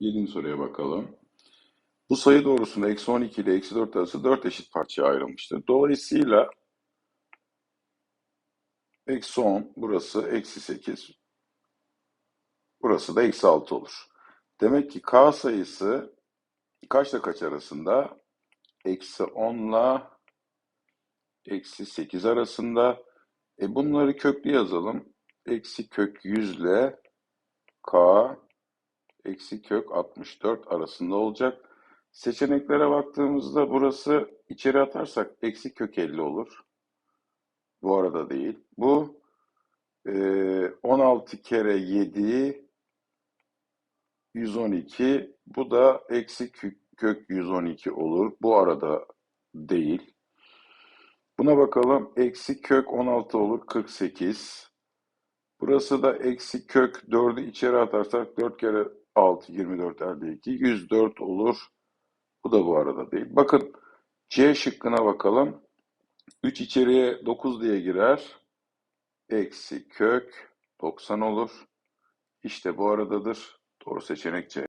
Yedinci soruya bakalım. Bu sayı doğrusunda eksi 12 ile eksi 4 arası 4 eşit parçaya ayrılmıştır. Dolayısıyla eksi 10, burası eksi 8, burası da eksi 6 olur. Demek ki k sayısı kaçla kaç arasında? Eksi 10 ile eksi 8 arasında. E bunları köklü yazalım. Eksi kök 100 ile k eksi kök 64 arasında olacak. Seçeneklere baktığımızda burası içeri atarsak eksi kök 50 olur. Bu arada değil. Bu e, 16 kere 7 112. Bu da eksi kök, kök 112 olur. Bu arada değil. Buna bakalım. Eksi kök 16 olur. 48. Burası da eksi kök 4'ü içeri atarsak 4 kere 6 24 elde 2 104 olur. Bu da bu arada değil. Bakın C şıkkına bakalım. 3 içeriye 9 diye girer. Eksi kök 90 olur. İşte bu aradadır. Doğru seçenek C.